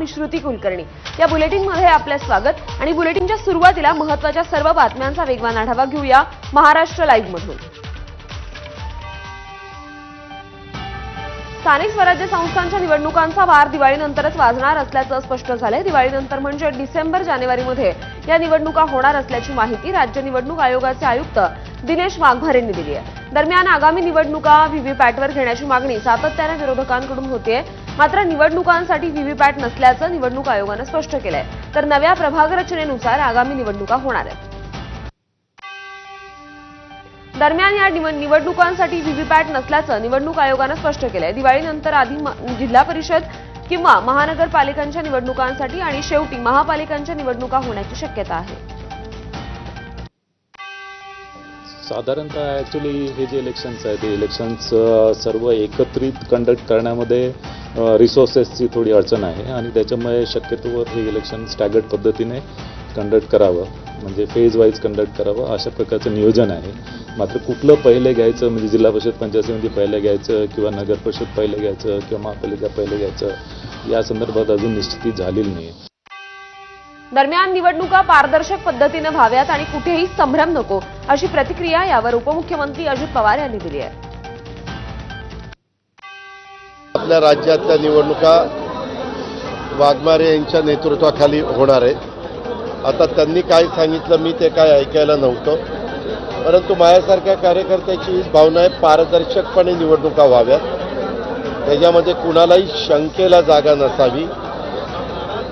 मी श्रुती कुलकर्णी. या बुलेटिनमध्ये आपलं स्वागत आणि बुलेटिनच्या सुरुवातीला महत्त्वाच्या सर्व बातम्यांचा वेगवान आढावा घेऊया महाराष्ट्र लाईव्हमधून. स्थानिक स्वराज्य संस्थांच्या निवडणुकांचा वार दिवाळीनंतरच वाजणार असल्याचं स्पष्ट झालंय. दिवाळीनंतर म्हणजे डिसेंबर जानेवारीमध्ये या निवडणुका होणार असल्याची माहिती राज्य निवडणूक आयोगाचे आयुक्त दिनेश वाघभार यांनी दिली आहे. दरम्यान आगामी निवडणुका व्हीव्हीपॅटवर घेण्याची मागणी सातत्यानं विरोधकांकडून होतीये. मात्र निवडणुकांसाठी व्हीव्हीपॅट नसल्याचं निवडणूक आयोगानं स्पष्ट केलंय. तर नव्या प्रभाग रचनेनुसार आगामी निवडणुका होणार आहेत. दरम्यान या निवडणुकांसाठी व्हीव्हीपॅट नसल्याचं निवडणूक आयोगानं स्पष्ट केलंय. दिवाळीनंतर आधी जिल्हा परिषद किंवा महानगरपालिकांच्या निवडणुकांसाठी आणि शेवटी महापालिकांच्या निवडणुका होण्याची शक्यता आहे. साधारणतः ॲक्च्युली हे जे इलेक्शन्स आहेत ते इलेक्शन्स सर्व एकत्रित कंडक्ट करण्यामध्ये रिसोर्सेसची थोडी अडचण आहे आणि त्याच्यामुळे शक्यतोवर हे इलेक्शन स्टॅगर्ड पद्धतीने कंडक्ट करावं. म्हणजे फेज वाईज कंडक्ट करावं. अशा प्रकारचं नियोजन आहे. मात्र कुठलं पहिले घ्यायचं म्हणजे जिल्हा परिषद पंचायत समिती पहिले घ्यायचं किंवा नगर परिषद पहिले घ्यायचं किंवा महापालिका पहिले घ्यायचं या संदर्भात अजून निश्चिती झालेली नाही दरम्यान निवडणुका पारदर्शक पद्धतीनं व्हाव्यात आणि कुठेही संभ्रम नको अशी प्रतिक्रिया यावर उपमुख्यमंत्री अजित पवार यांनी दिली आहे. आपल्या राज्यातल्या निवडणुका वाघमारे यांच्या नेतृत्वाखाली होणार आहे आता त्यांनी काय सांगितलं मी ते काय ऐकायला नव्हतं. परंतु माझ्यासारख्या कार्यकर्त्याची हीच भावना आहे पारदर्शकपणे निवडणुका व्हाव्यात. त्याच्यामध्ये कुणालाही शंकेला जागा नसावी.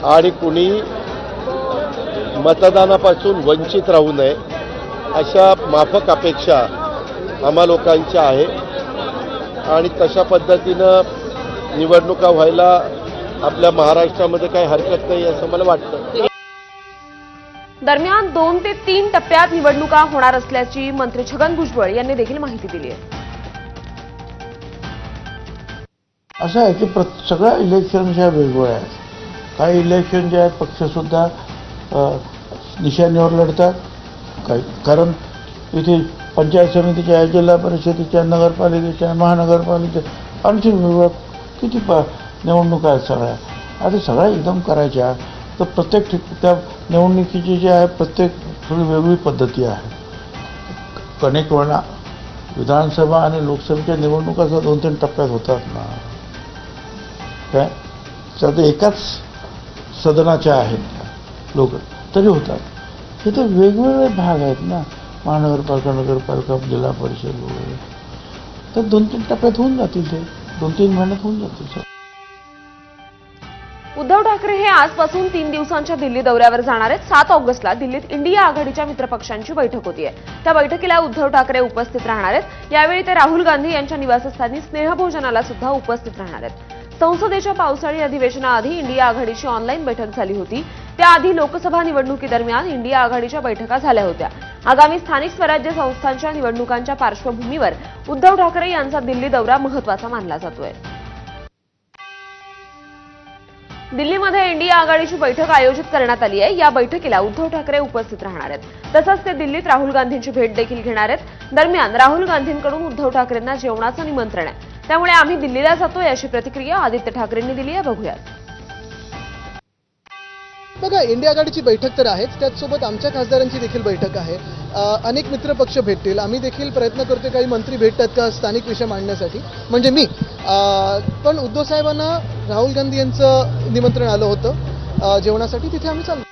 आणि कुणी मतदानापासून वंचित राहू नये अशा माफक अपेक्षा आम्हा लोकांच्या आहे. आणि तशा पद्धतीनं निवडणुका व्हायला आपल्या महाराष्ट्रामध्ये काही हरकत नाही असं मला वाटतं. दरम्यान दोन ते तीन टप्प्यात निवडणुका होणार असल्याची मंत्री छगन भुजबळ यांनी देखील माहिती दिली आहे. असं आहे की प्र सगळ्या इलेक्शन ह्या वेगवेगळ्या आहेत. काही इलेक्शन जे आहेत पक्षसुद्धा अ, निशाणीवर लढतात. काही कारण इथे पंचायत समितीच्या आहे जिल्हा परिषदेच्या नगरपालिकेच्या महानगरपालिकेच्या आणखी वेगवेगळ्या किती प निवडणुका आहेत सगळ्या. आता सगळ्या एकदम करायच्या. तर प्रत्येक ठिक त्या निवडणुकीची जी आहे प्रत्येक थोडी वेगळी पद्धती आहे. अनेक वेळा विधानसभा आणि लोकसभेच्या निवडणुका जर दोन तीन टप्प्यात होतात ना. काय? तर एकाच सदनाच्या आहेत. लोक तरी होतात. तिथे वेगवेगळे भाग आहेत ना. महानगरपालिका नगरपालिका जिल्हा परिषद वगैरे. तर दोन तीन टप्प्यात होऊन जातील ते. दोन तीन महिन्यात होऊन जातील सर. उद्धव ठाकरे हे आजपासून तीन दिवसांच्या दिल्ली दौऱ्यावर जाणार आहेत. सात ऑगस्टला दिल्लीत इंडिया आघाडीच्या मित्रपक्षांची बैठक होतीये त्या बैठकीला उद्धव ठाकरे उपस्थित राहणार आहेत. यावेळी ते राहुल गांधी यांच्या निवासस्थानी स्नेहभोजनाला सुद्धा उपस्थित राहणार आहेत. संसदेच्या पावसाळी अधिवेशनाआधी इंडिया आघाडीची ऑनलाईन बैठक झाली होती. त्याआधी लोकसभा निवडणुकीदरम्यान इंडिया आघाडीच्या बैठका झाल्या होत्या. आगामी स्थानिक स्वराज्य संस्थांच्या निवडणुकांच्या पार्श्वभूमीवर उद्धव ठाकरे यांचा दिल्ली दौरा महत्त्वाचा मानला जातोय. दिल्लीमध्ये एनडीए आघाडीची बैठक आयोजित करण्यात आली आहे. या बैठकीला उद्धव ठाकरे उपस्थित राहणार आहेत. तसंच ते दिल्लीत राहुल गांधींची भेट देखील घेणार आहेत. दरम्यान राहुल गांधींकडून उद्धव ठाकरेंना जेवणाचं निमंत्रण आहे. त्यामुळे आम्ही दिल्लीला जातोय अशी प्रतिक्रिया आदित्य ठाकरेंनी दिली आहे. बघूयात. बघा इंडिया आघाडीची बैठक तर आहेच. त्याचसोबत आमच्या खासदारांची देखील बैठक आहे. अनेक मित्रपक्ष भेटतील. आम्ही देखील प्रयत्न करतोय काही मंत्री भेटतात का स्थानिक विषय मांडण्यासाठी. म्हणजे मी पण उद्धव साहेबांना राहुल गांधी यांचं निमंत्रण आलं होतं. जेवणासाठी तिथे आम्ही चाललो.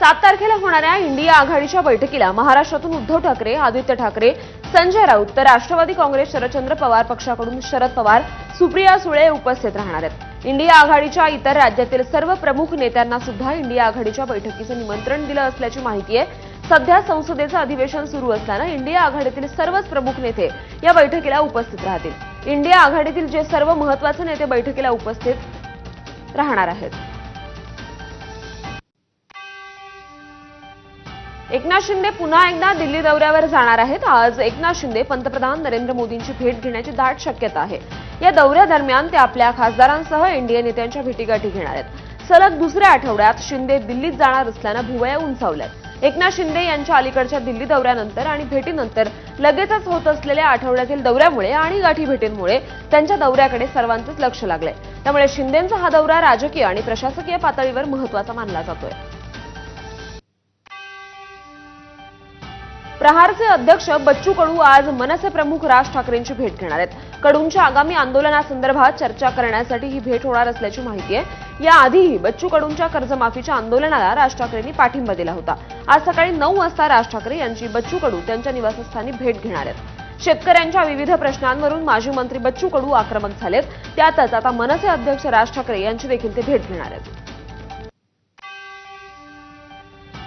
सात तारखेला होणाऱ्या इंडिया आघाडीच्या बैठकीला महाराष्ट्रातून उद्धव ठाकरे आदित्य ठाकरे संजय राऊत तर राष्ट्रवादी काँग्रेस शरदचंद्र पवार पक्षाकडून शरद पवार सुप्रिया सुळे उपस्थित राहणार आहेत. इंडिया आघाडीच्या इतर राज्यातील सर्व प्रमुख नेत्यांना सुद्धा इंडिया आघाडीच्या बैठकीचं निमंत्रण दिलं असल्याची माहिती आहे. सध्या संसदेचं अधिवेशन सुरू असल्यानं इंडिया आघाडीतील सर्वच प्रमुख नेते या बैठकीला उपस्थित राहतील. इंडिया आघाडीतील जे सर्व महत्त्वाचे नेते बैठकीला उपस्थित राहणार आहेत. एकनाथ शिंदे पुन्हा एकदा दिल्ली दौऱ्यावर जाणार आहेत. आज एकनाथ शिंदे पंतप्रधान नरेंद्र मोदींची भेट घेण्याची दाट शक्यता आहे. या दौऱ्यादरम्यान ते आपल्या खासदारांसह एनडीए नेत्यांच्या भेटीगाठी घेणार आहेत. सलग दुसऱ्या आठवड्यात शिंदे दिल्लीत जाणार असल्यानं भुवया उंचावल्यात. एकनाथ शिंदे यांच्या अलीकडच्या दिल्ली दौऱ्यानंतर आणि भेटीनंतर लगेचच होत असलेल्या आठवड्यातील दौऱ्यामुळे आणि गाठी भेटींमुळे त्यांच्या दौऱ्याकडे सर्वांचंच लक्ष लागलंय. त्यामुळे शिंदेंचा हा दौरा राजकीय आणि प्रशासकीय पातळीवर महत्त्वाचा मानला जातोय. प्रहारचे अध्यक्ष बच्चू कडू आज मनसे प्रमुख राज ठाकरेंची भेट घेणार आहेत. कडूंच्या आगामी आंदोलनासंदर्भात चर्चा करण्यासाठी ही भेट होणार असल्याची माहिती आहे. याआधीही बच्चू कडूंच्या कर्जमाफीच्या आंदोलनाला राज ठाकरेंनी पाठिंबा दिला होता. आज सकाळी नऊ वाजता राज ठाकरे यांची बच्चू कडू त्यांच्या निवासस्थानी भेट घेणार आहेत. शेतकऱ्यांच्या विविध प्रश्नांवरून माजी मंत्री बच्चू कडू आक्रमक झालेत. त्यातच आता मनसे अध्यक्ष राज ठाकरे यांची देखील ते भेट घेणार आहेत.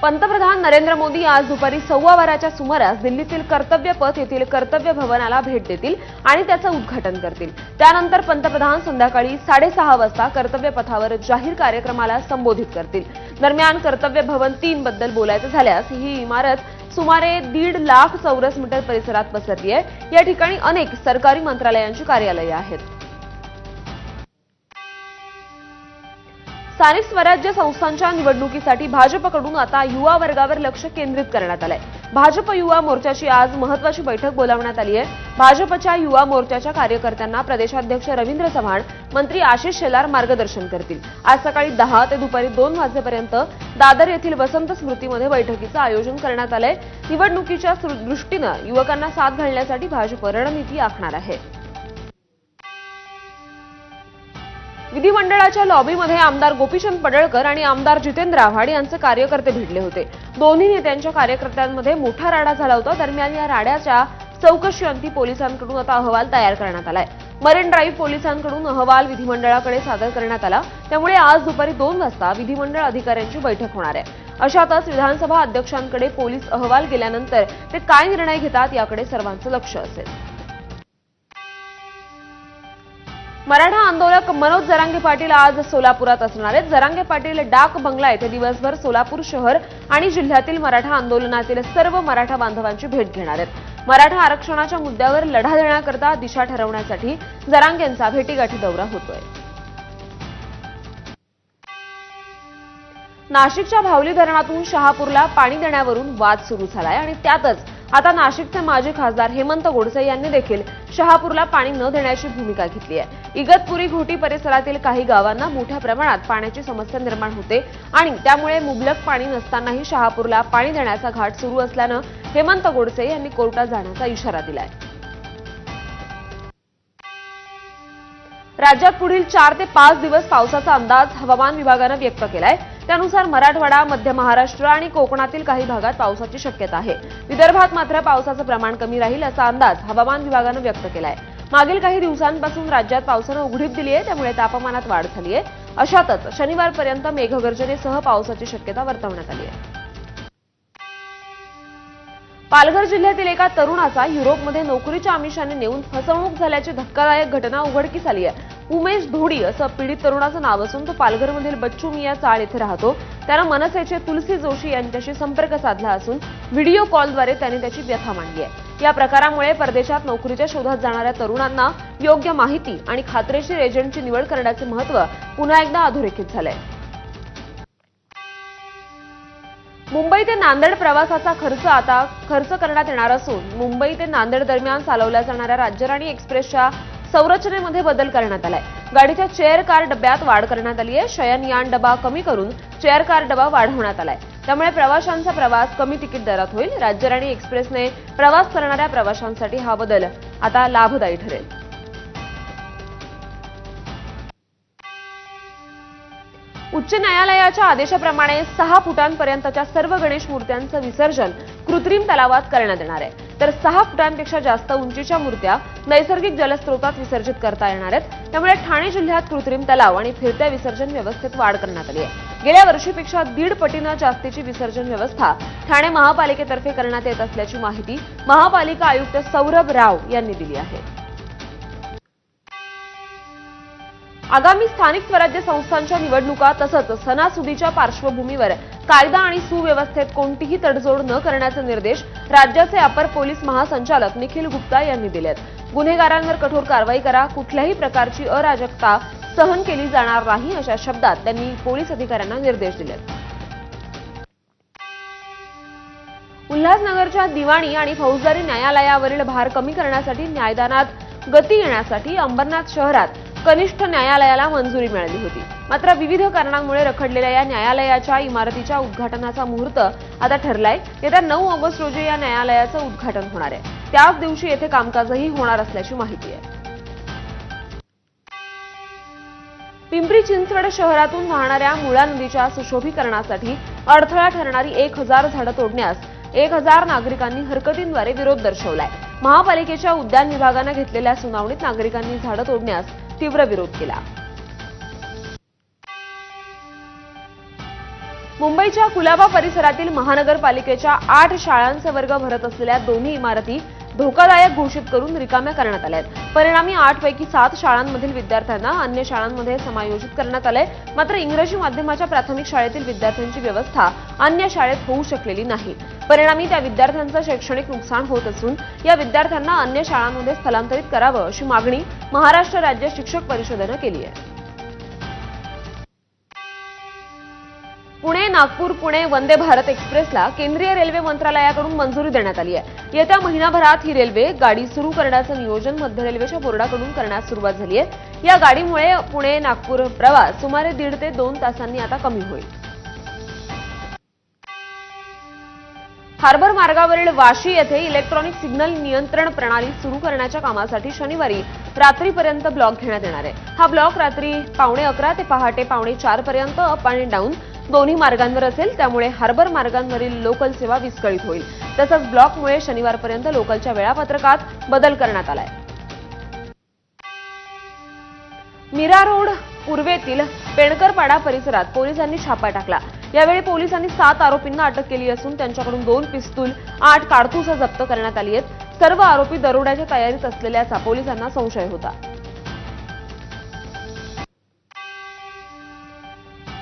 पंतप्रधान नरेंद्र मोदी आज दुपारी सव्वा बाराच्या सुमारास दिल्लीतील कर्तव्यपथ येथील कर्तव्य भवनाला भेट देतील आणि त्याचं उद्घाटन करतील. त्यानंतर पंतप्रधान संध्याकाळी साडेसहा वाजता कर्तव्यपथावर जाहीर कार्यक्रमाला संबोधित करतील. दरम्यान कर्तव्य भवन तीन बद्दल बोलायचं झाल्यास ही इमारत सुमारे दीड लाख चौरस मीटर परिसरात पसरली आहे. या ठिकाणी अनेक सरकारी मंत्रालयांची कार्यालये आहेत. स्थानिक स्वराज्य संस्थांच्या निवडणुकीसाठी भाजपकडून आता युवा वर्गावर लक्ष केंद्रित करण्यात आलंय. भाजप युवा मोर्चाची आज महत्वाची बैठक बोलावण्यात आली आहे. भाजपच्या युवा मोर्चाच्या कार्यकर्त्यांना प्रदेशाध्यक्ष रवींद्र चव्हाण मंत्री आशिष शेलार मार्गदर्शन करतील. आज सकाळी दहा ते दुपारी दोन वाजेपर्यंत दादर येथील वसंत स्मृतीमध्ये बैठकीचं आयोजन करण्यात आलंय. निवडणुकीच्या दृष्टीनं युवकांना साथ घालण्यासाठी भाजप रणनीती आखणार आहे. विधिमंडळाच्या लॉबीमध्ये आमदार गोपीचंद पडळकर आणि आमदार जितेंद्र आव्हाड यांचे कार्यकर्ते भिडले होते. दोन्ही नेत्यांच्या कार्यकर्त्यांमध्ये मोठा राडा झाला होता. दरम्यान या राड्याच्या चौकशीअंती पोलिसांकडून आता अहवाल तयार करण्यात आलाय. मरीन ड्राईव्ह पोलिसांकडून अहवाल विधिमंडळाकडे सादर करण्यात आला. त्यामुळे आज दुपारी दोन वाजता विधिमंडळ अधिकाऱ्यांची बैठक होणार आहे. अशातच विधानसभा अध्यक्षांकडे पोलीस अहवाल गेल्यानंतर ते काय निर्णय घेतात याकडे सर्वांचं लक्ष असेल. मराठा आंदोलक मनोज जरांगे पाटील आज सोलापुरात असणार आहेत. जरांगे पाटील डाक बंगला येथे दिवसभर सोलापूर शहर आणि जिल्ह्यातील मराठा आंदोलनातील सर्व मराठा बांधवांची भेट घेणार आहेत. मराठा आरक्षणाच्या मुद्द्यावर लढा देण्याकरता दिशा ठरवण्यासाठी जरांगेंचा भेटीगाठी दौरा होतोय. नाशिकच्या भावली धरणातून शहापूरला पाणी देण्यावरून वाद सुरू झालाय आणि त्यातच आता नाशिकचे माजी खासदार हेमंत गोडसे यांनी देखील शहापूरला पाणी न देण्याची भूमिका घेतली आहे. इगतपुरी घोटी परिसरातील काही गावांना मोठ्या प्रमाणात पाण्याची समस्या निर्माण होते आणि त्यामुळे मुबलक पाणी नसतानाही शहापूरला पाणी देण्याचा घाट सुरू असल्यानं हेमंत गोडसे यांनी कोर्टात जाण्याचा इशारा दिलाय. राज्यात पुढील चार ते पाच दिवस पावसाचा अंदाज हवामान विभागानं व्यक्त केलाय. त्यानुसार मराठवाडा मध्य महाराष्ट्र आणि कोकणातील काही भागात पावसाची शक्यता आहे. विदर्भात मात्र पावसाचं प्रमाण कमी राहील असा अंदाज हवामान विभागानं व्यक्त केलाय. मागील काही दिवसांपासून राज्यात पावसानं उघडीप दिली आहे त्यामुळे तापमानात वाढ झाली आहे. अशातच शनिवारपर्यंत मेघगर्जनेसह पावसाची शक्यता वर्तवण्यात आली आहे. पालघर जिल्ह्यातील एका तरुणाचा युरोपमध्ये नोकरीच्या आमिषाने नेऊन फसवणूक झाल्याची धक्कादायक घटना उघडकीस आली आहे. उमेश धोडी असं पीडित तरुणाचं नाव असून तो पालघरमधील बच्चू मिया चाळ येथे राहतो. त्यानं मनसेचे तुलसी जोशी यांच्याशी संपर्क साधला असून व्हिडिओ कॉलद्वारे त्यांनी त्याची व्यथा मांडली आहे. या प्रकारामुळे परदेशात नोकरीच्या शोधात जाणाऱ्या तरुणांना योग्य माहिती आणि खात्रीशीर एजंटची निवड करण्याचे महत्त्व पुन्हा एकदा अधोरेखित झालंय. मुंबई ते नांदेड प्रवासाचा खर्च आता खर्च करण्यात येणार असून मुंबई ते नांदेड दरम्यान चालवल्या जाणाऱ्या राज्यराणी एक्सप्रेसच्या संरचनेमध्ये बदल करण्यात आलाय. गाडीच्या चेअर कार डब्यात वाढ करण्यात आली आहे शयनयान डबा कमी करून चेअर कार डबा वाढवण्यात आलाय. त्यामुळे प्रवाशांचा प्रवास कमी तिकीट दरात होईल. राज्यराणी एक्सप्रेसने प्रवास करणाऱ्या प्रवाशांसाठी हा बदल आता लाभदायी ठरेल. उच्च न्यायालयाच्या आदेशाप्रमाणे सहा फुटांपर्यंतच्या सर्व गणेश मूर्त्यांचं विसर्जन कृत्रिम तलावात करण्यात येणार आहे. तर सहा फुटांपेक्षा जास्त उंचीच्या मूर्त्या नैसर्गिक जलस्रोतात विसर्जित करता येणार आहेत. त्यामुळे ठाणे जिल्ह्यात कृत्रिम तलाव आणि फिरत्या विसर्जन व्यवस्थेत वाढ करण्यात आली आहे. गेल्या वर्षीपेक्षा दीड पटीनं जास्तीची विसर्जन व्यवस्था ठाणे महापालिकेतर्फे करण्यात येत असल्याची माहिती महापालिका आयुक्त सौरभ राव यांनी दिली आहे. आगामी स्थानिक स्वराज्य संस्थांच्या निवडणुका तसंच सणासुदीच्या पार्श्वभूमीवर कायदा आणि सुव्यवस्थेत कोणतीही तडजोड न करण्याचे निर्देश राज्याचे अपर पोलीस महासंचालक निखिल गुप्ता यांनी दिलेत. गुन्हेगारांवर कठोर कारवाई करा कुठल्याही प्रकारची अराजकता सहन केली जाणार नाही अशा शब्दात त्यांनी पोलीस अधिकाऱ्यांना निर्देश दिलेत. उल्हासनगरच्या दिवाणी आणि फौजदारी न्यायालयावरील भार कमी करण्यासाठी न्यायदानात गती येण्यासाठी अंबरनाथ शहरात कनिष्ठ न्यायालयाला मंजुरी मिळाली होती. मात्र विविध कारणांमुळे रखडलेल्या या न्यायालयाच्या इमारतीच्या उद्घाटनाचा मुहूर्त आता ठरलाय. येत्या नऊ ऑगस्ट रोजी या न्यायालयाचं उद्घाटन होणार आहे. त्याच दिवशी येथे कामकाजही होणार असल्याची माहिती आहे. पिंपरी चिंचवड शहरातून वाहणाऱ्या मुळा नदीच्या सुशोभीकरणासाठी अडथळा ठरणारी एक हजार झाडं तोडण्यास एक हजार नागरिकांनी हरकतींद्वारे विरोध दर्शवलाय. महापालिकेच्या उद्यान विभागानं घेतलेल्या सुनावणीत नागरिकांनी झाडं तोडण्यास तीव्र विरोध केला. मुंबईच्या कुलाबा परिसरातील महानगरपालिकेच्या आठ शाळांचे वर्ग भरत असलेल्या दोन्ही इमारती धोकादायक घोषित करून रिकाम्या करण्यात आल्या आहेत. परिणामी आठ पैकी सात शाळांमधील विद्यार्थ्यांना अन्य शाळांमध्ये समायोजित करण्यात आलंय. मात्र इंग्रजी माध्यमाच्या प्राथमिक शाळेतील विद्यार्थ्यांची व्यवस्था अन्य शाळेत होऊ शकलेली नाही. परिणामी त्या विद्यार्थ्यांचं शैक्षणिक नुकसान होत असून या विद्यार्थ्यांना अन्य शाळांमध्ये स्थलांतरित करावं अशी मागणी महाराष्ट्र राज्य शिक्षक परिषदेनं केली आहे. पुणे नागपूर पुणे वंदे भारत एक्सप्रेसला केंद्रीय रेल्वे मंत्रालयाकडून मंजुरी देण्यात आली आहे. येत्या महिनाभरात ही रेल्वे गाडी सुरू करण्याचं नियोजन मध्य रेल्वेच्या बोर्डाकडून करण्यास सुरुवात झाली आहे. या गाडीमुळे पुणे नागपूर प्रवास सुमारे दीड ते दोन तासांनी आता कमी होईल. हार्बर मार्गावरील वाशी येथे इलेक्ट्रॉनिक सिग्नल नियंत्रण प्रणाली सुरू करण्याच्या कामासाठी शनिवारी रात्रीपर्यंत ब्लॉक घेण्यात येणार आहे. हा ब्लॉक रात्री पावणे अकरा ते पहाटे पावणे चार पर्यंत अप आणि डाऊन दोन्ही मार्गांवर असेल त्यामुळे हार्बर मार्गांवरील लोकल सेवा विस्कळीत होईल. तसंच ब्लॉकमुळे शनिवारपर्यंत लोकलच्या वेळापत्रकात बदल करण्यात आलाय. मीरा रोड पूर्वेतील पेणकरपाडा परिसरात पोलिसांनी छापा टाकला. यावेळी पोलिसांनी सात आरोपींना अटक केली असून त्यांच्याकडून दोन पिस्तूल आठ कारतुसं जप्त करण्यात आली आहेत. सर्व आरोपी दरोड्याच्या तयारीत असलेल्याचा पोलिसांना संशय होता.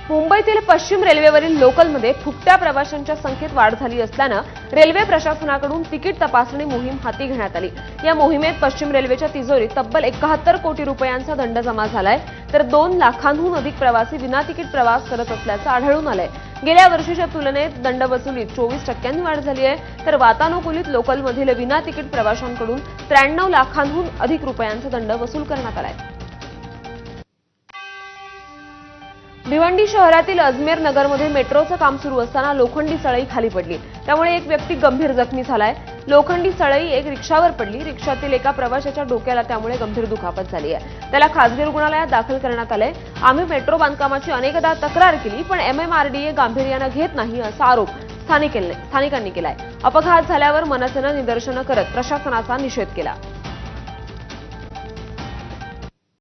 मुंबईतील पश्चिम रेल्वेवरील लोकलमध्ये फुकट्या प्रवाशांच्या संख्येत वाढ झाली असल्यानं रेल्वे प्रशासनाकडून तिकीट तपासणी मोहीम हाती घेण्यात आली. या मोहिमेत पश्चिम रेल्वेच्या तिजोरीत तब्बल एकाहत्तर कोटी रुपयांचा दंड जमा झालाय. तर दोन लाखांहून अधिक प्रवासी विना तिकीट प्रवास करत असल्याचं आढळून आलंय. गेल्या वर्षीच्या तुलनेत दंड वसुलीत चोवीस टक्क्यांनी वाढ झाली आहे. तर वातानुकूलित लोकलमधील विना तिकीट प्रवाशांकडून त्र्याण्णव लाखांहून अधिक रुपयांचा दंड वसूल करण्यात आलाय. भिवंडी शहरातील अजमेर नगरमध्ये मेट्रोचं काम सुरू असताना लोखंडी सळई खाली पडली. त्यामुळे एक व्यक्ती गंभीर जखमी झालाय. लोखंडी सळई एक रिक्षावर पडली. रिक्षातील एका प्रवाशाच्या डोक्याला त्यामुळे गंभीर दुखापत झाली आहे. त्याला खासगी रुग्णालयात दाखल करण्यात आलंय. आम्ही मेट्रो बांधकामाची अनेकदा तक्रार केली पण एमएमआरडीए गांभीर्यानं घेत नाही असा आरोप स्थानिक स्थानिकांनी केलाय. अपघात झाल्यावर मनसेनं निदर्शनं करत प्रशासनाचा निषेध केला.